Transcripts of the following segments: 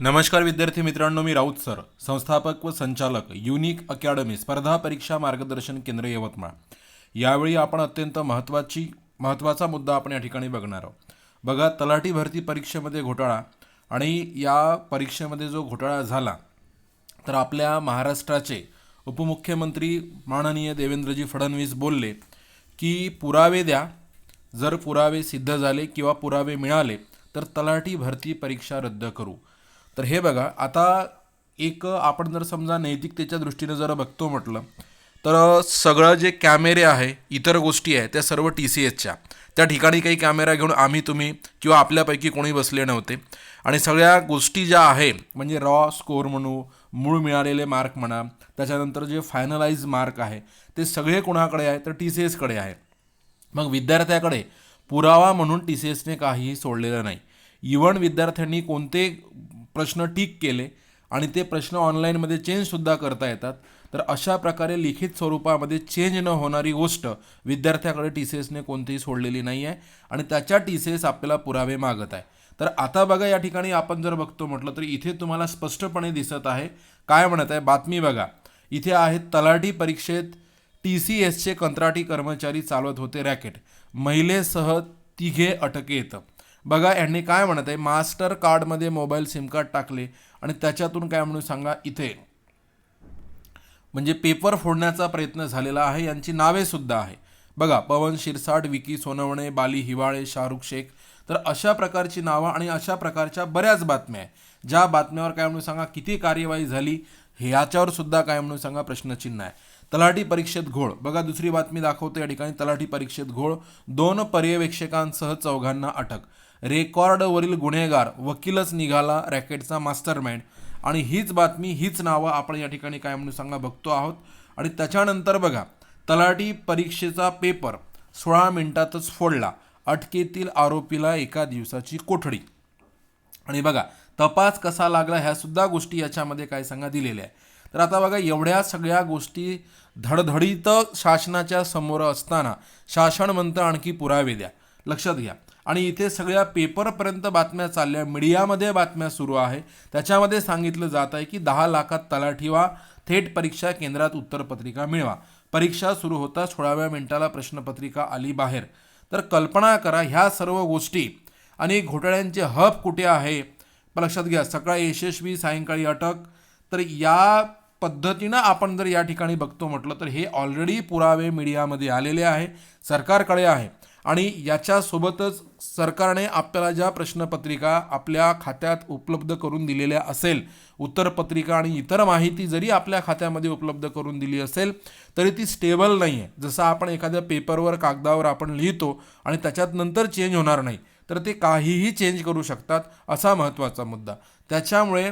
नमस्कार विद्यार्थी मित्रांनो मी राऊत सर. संस्थापक व संचालक युनिक अकॅडमी स्पर्धा परीक्षा मार्गदर्शन केंद्र यवतमाळ. यावेळी आपण अत्यंत महत्त्वाची महत्त्वाचा मुद्दा आपण या ठिकाणी बघणार आहोत. बघा तलाठी भरती परीक्षेमध्ये घोटाळा आणि या परीक्षेमध्ये जो घोटाळा झाला तर आपल्या महाराष्ट्राचे उपमुख्यमंत्री माननीय देवेंद्रजी फडणवीस बोलले की पुरावे द्या. जर पुरावे सिद्ध झाले किंवा पुरावे मिळाले तर तलाठी भरती परीक्षा रद्द करू. तर हे बघा आता एक आपण जर समजा नैतिकतेच्या दृष्टीनं जर बघतो म्हटलं तर सगळं जे कॅमेरे आहे इतर गोष्टी आहे त्या सर्व टी सी एसच्या त्या ठिकाणी काही कॅमेरा घेऊन आम्ही तुम्ही किंवा आपल्यापैकी कोणी बसले नव्हते. आणि सगळ्या गोष्टी ज्या आहे म्हणजे रॉ स्कोअर म्हणू मूळ मिळालेले मार्क म्हणा त्याच्यानंतर जे फायनलाइज मार्क आहे ते सगळे कोणाकडे आहे तर टी सी एसकडे आहे. मग विद्यार्थ्याकडे पुरावा म्हणून टी सी एसने काहीही सोडलेलं नाही. इव्हन विद्यार्थ्यांनी कोणते प्रश्न ठीक केले आणि ते प्रश्न ऑनलाईनमध्ये चेंजसुद्धा करता येतात. तर अशा प्रकारे लिखित स्वरूपामध्ये चेंज न होणारी गोष्ट विद्यार्थ्याकडे टी सी एसने कोणतीही सोडलेली नाही आहे आणि त्याच्या टी सी एस आपल्याला पुरावे मागत आहे. तर आता बघा या ठिकाणी आपण जर बघतो म्हटलं तर इथे तुम्हाला स्पष्टपणे दिसत आहे. काय म्हणत आहे? बातमी बघा. इथे आहेत तलाठी परीक्षेत टी सी एसचे कंत्राटी कर्मचारी चालवत होते रॅकेट. महिलेसह तिघे अटकेत बघा यांनी काय म्हणत आहे? मास्टर कार्डमध्ये मोबाईल सिम कार्ड टाकले आणि त्याच्यातून काय म्हणून सांगा? इथे. म्हणजे पेपर फोडण्याचा प्रयत्न झालेला आहे यांची नावे सुद्धा आहे. बघा पवन शिरसाट विकी सोनवणे बाली हिवाळे शाहरुख शेख. तर अशा प्रकारची नावं आणि अशा प्रकारच्या बऱ्याच बातम्या आहे ज्या बातम्यावर काय म्हणून सांगा? किती कार्यवाही झाली? हे याच्यावर सुद्धा काय म्हणून सांगा? प्रश्नचिन्ह आहे. तलाठी परीक्षेत घोळ. बघा दुसरी बातमी दाखवते या ठिकाणी. तलाठी परीक्षेत घोळ. दोन पर्यवेक्षकांसह चौघांना अटक. रेकॉर्डवरील गुन्हेगार वकीलच निघाला रॅकेटचा मास्टरमाइंड. आणि हीच बातमी हीच नावं आपण या ठिकाणी काय म्हणून सांगा बघतो आहोत. आणि त्याच्यानंतर बघा तलाठी परीक्षेचा पेपर सोळा मिनिटातच फोडला अटकेतील आरोपीला एका दिवसाची कोठडी. आणि बघा तपास कसा लागला ह्या सुद्धा गोष्टी याच्यामध्ये काय सांगा दिलेल्या आहे तर आता बघा एवढ्या सगळ्या गोष्टी धडधडीत शासनाच्या समोर असताना शासन मंत्र आणखी पुरावे द्या. लक्षात घ्या. आणि इथे सगळ्या पेपरपर्यंत बातम्या चालल्या मीडियामध्ये बातम्या सुरू आहे. त्याच्यामध्ये सांगितलं जात आहे की दहा लाखात तलाठी व्हा थेट परीक्षा केंद्रात उत्तरपत्रिका मिळवा. परीक्षा सुरू होता सोळाव्या मिनिटाला प्रश्नपत्रिका आली बाहेर. तर कल्पना करा ह्या सर्व गोष्टी आणि घोटाळ्यांचे हब कुठे आहे? लक्षात घ्या सकाळी यशस्वी सायंकाळी अटक. तर या पद्धतीनं आपण जर या ठिकाणी बघतो म्हटलं तर हे ऑलरेडी पुरावे मीडियामध्ये आलेले आहे सरकारकडे आहे. आणि याच्यासोबतच सरकारने आपल्याला ज्या प्रश्नपत्रिका आपल्या खात्यात उपलब्ध करून दिलेल्या असेल उत्तरपत्रिका आणि इतर माहिती जरी आपल्या खात्यामध्ये उपलब्ध करून दिली असेल तरी ती स्टेबल नाही आहे जसं आपण एखाद्या पेपरवर कागदावर आपण लिहितो आणि त्याच्यात नंतर चेंज होणार नाही तर ते काहीही चेंज करू शकतात असा महत्त्वाचा मुद्दा. त्याच्यामुळे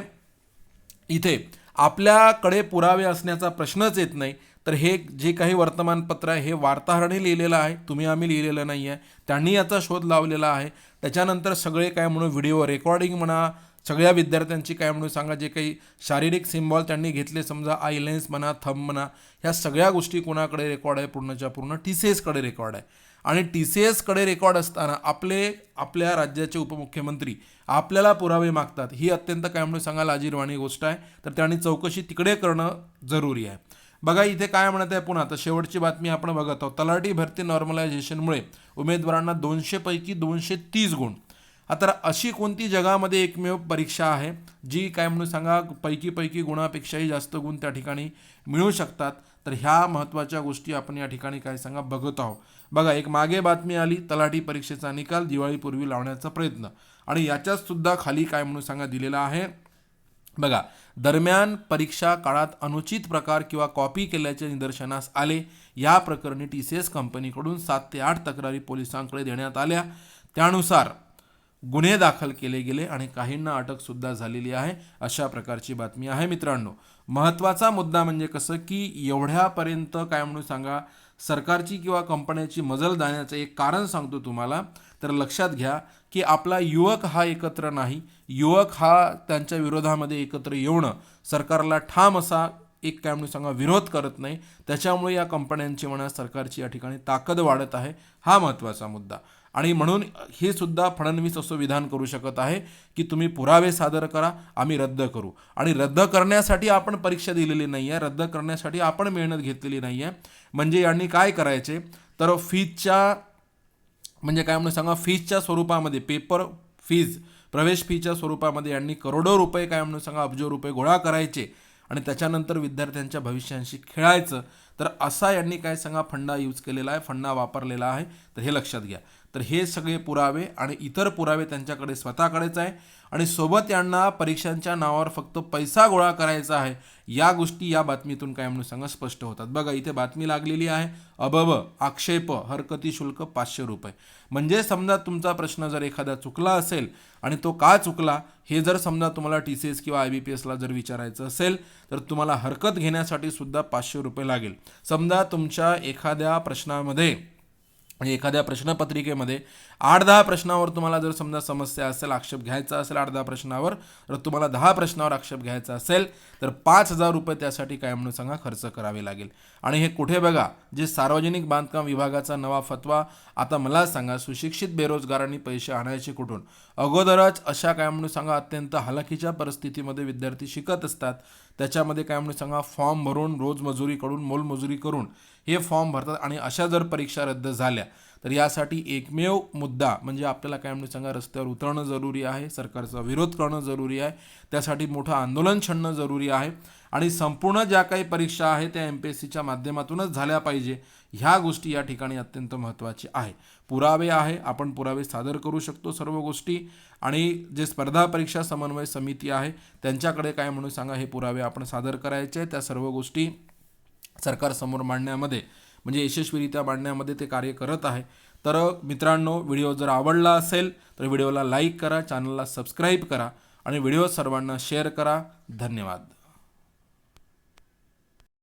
इथे आपल्याकडे पुरावे असण्याचा प्रश्नच येत नाही तर हे जे काही वर्तमानपत्र आहे हे वार्ताहराने लिहिलेलं आहे तुम्ही आम्ही लिहिलेलं नाही आहे त्यांनी याचा शोध लावलेला आहे. त्याच्यानंतर सगळे काय म्हणून व्हिडिओ रेकॉर्डिंग म्हणा सगळ्या विद्यार्थ्यांची काय म्हणून सांगा जे काही शारीरिक सिम्बॉल त्यांनी घेतले समजा आय लेन्स म्हणा थंब म्हणा ह्या सगळ्या गोष्टी कोणाकडे रेकॉर्ड आहे पूर्णच्या पूर्ण टी सी एसकडे रेकॉर्ड आहे. आणि टी सी एसकडे रेकॉर्ड असताना आपले आपल्या राज्याचे उपमुख्यमंत्री आपल्याला पुरावे मागतात. ही अत्यंत काय म्हणून सांगा लाजीरवाणी गोष्ट आहे. तर त्यांनी चौकशी तिकडे करणं जरुरी आहे. बघा इथे काय म्हणत आहे पुन्हा तर शेवटची बातमी आपण बघत आहोत. तलाठी भरती नॉर्मलायझेशनमुळे उमेदवारांना दोनशेपैकी दोनशे तीस गुण. आता अशी कोणती जगामध्ये एकमेव परीक्षा आहे जी काय म्हणून सांगा पैकी पैकी गुणापेक्षाही जास्त गुण त्या ठिकाणी मिळू शकतात? तर ह्या महत्त्वाच्या गोष्टी आपण या ठिकाणी काय सांगा बघत आहोत. बघा एक मागे बातमी आली तलाठी परीक्षेचा निकाल दिवाळीपूर्वी लावण्याचा प्रयत्न. आणि याच्यातसुद्धा खाली काय म्हणून सांगा दिलेला आहे बघा दरम्यान परीक्षा काळात अनुचित प्रकार किंवा कॉपी केल्याचे निदर्शनास आले. या प्रकरणी टी सी एस कंपनीकडून सात ते आठ तक्रारी पोलिसांकडे देण्यात आल्या. त्यानुसार गुन्हे दाखल केले गेले आणि काहींना अटकसुद्धा झालेली आहे अशा प्रकारची बातमी आहे मित्रांनो. महत्त्वाचा मुद्दा म्हणजे कसं की एवढ्यापर्यंत काय म्हणून सांगा सरकारची किंवा कंपन्याची मजल जाण्याचं एक कारण सांगतो तुम्हाला. तर लक्षात घ्या की आपला युवक हा एकत्र नाही. युवक हा त्यांच्या विरोधामध्ये एकत्र येऊन सरकारला ठाम असा एक काय म्हणून सांगा विरोध करत नाही. त्याच्यामुळे या कंपन्यांची म्हणा सरकारची या ठिकाणी ताकद वाढत आहे. हा महत्त्वाचा मुद्दा. आणि म्हणून हे सुद्धा फडणवीस असं विधान करू शकत आहे की तुम्ही पुरावे सादर करा आम्ही रद्द करू. आणि रद्द करण्यासाठी आपण परीक्षा दिलेली नाही आहे रद्द करण्यासाठी आपण मेहनत घेतलेली नाही आहे. म्हणजे यांनी काय करायचे? तर फीजच्या म्हणजे काय म्हणून सांगा फीजच्या स्वरूपामध्ये पेपर फीज प्रवेश फीच्या स्वरूपामध्ये यांनी करोडो रुपये काय म्हणून सांगा अब्जो रुपये गोळा करायचे. आणि त्याच्यानंतर विद्यार्थ्यांच्या भविष्यांशी खेळायचं. तर असा यांनी काय सांगा फंडा यूज केलेला आहे फंडा वापरलेला आहे. तर हे लक्षात घ्या. तर हे सगळे पुरावे आणि इतर पुरावे त्यांच्याकडे स्वतःकडेच आहे. आणि सोबत यांना परीक्षांच्या नावावर फक्त पैसा गोळा करायचा आहे या गोष्टी या बातमीतून काय म्हणून सांगा स्पष्ट होतात. बघा इथे बातमी लागलेली आहे अबब आक्षेप हरकती शुल्क पाचशे रुपये. म्हणजे समजा तुमचा प्रश्न जर एखादा चुकला असेल आणि तो का चुकला हे जर समजा तुम्हाला टी सी एस किंवा आय बी पी एसला जर विचारायचं असेल तर तुम्हाला हरकत घेण्यासाठी सुद्धा पाचशे रुपये लागेल. समजा तुमच्या एखाद्या प्रश्नामध्ये म्हणजे एखाद्या प्रश्नपत्रिकेमध्ये आठ दहा प्रश्नावर तुम्हाला जर समजा समस्या असेल आक्षेप घ्यायचा असेल आठ दहा प्रश्नावर तर तुम्हाला दहा प्रश्नावर आक्षेप घ्यायचा असेल तर पाच हजार रुपये त्यासाठी काय म्हणून सांगा खर्च करावे लागेल. आणि हे कुठे बघा जे सार्वजनिक बांधकाम विभागाचा नवा फतवा आता मला सांगा सुशिक्षित बेरोजगारांनी पैसे आणायचे कुठून? अगोदरच अशा काय म्हणून सांगा अत्यंत हलाखीच्या परिस्थितीमध्ये विद्यार्थी शिकत असतात. त्याच्यामध्ये काय म्हणून सांगा फॉर्म भरून रोज मजुरी करून मोलमजुरी करून हे फॉर्म भरतात आणि अशा जर परीक्षा रद्द झाल्या तर यासाठी एकमेव मुद्दा म्हणजे आपल्याला काय म्हणून सांगा रस्त्यावर उतरणं जरुरी आहे सरकारचा विरोध करणं जरुरी आहे त्यासाठी मोठं आंदोलन छणणं जरुरी आहे आणि संपूर्ण ज्या काही परीक्षा आहे त्या एम पी एस सीच्या माध्यमातूनच झाल्या पाहिजे. ह्या गोष्टी या ठिकाणी अत्यंत महत्त्वाची आहे. पुरावे आहे आपण पुरावे सादर करू शकतो सर्व गोष्टी. आणि जे स्पर्धा परीक्षा समन्वय समिती आहे त्यांच्याकडे काय म्हणून सांगा हे पुरावे आपण सादर करायचे. त्या सर्व गोष्टी सरकारसमोर मांडण्यामध्ये म्हणजे यशस्वीरित्या मांडण्यामध्ये ते कार्य करत आहे. तर मित्रांनो व्हिडिओ जर आवडला असेल तर व्हिडिओला लाईक करा चॅनलला सबस्क्राईब करा आणि व्हिडिओ सर्वांना शेअर करा. धन्यवाद.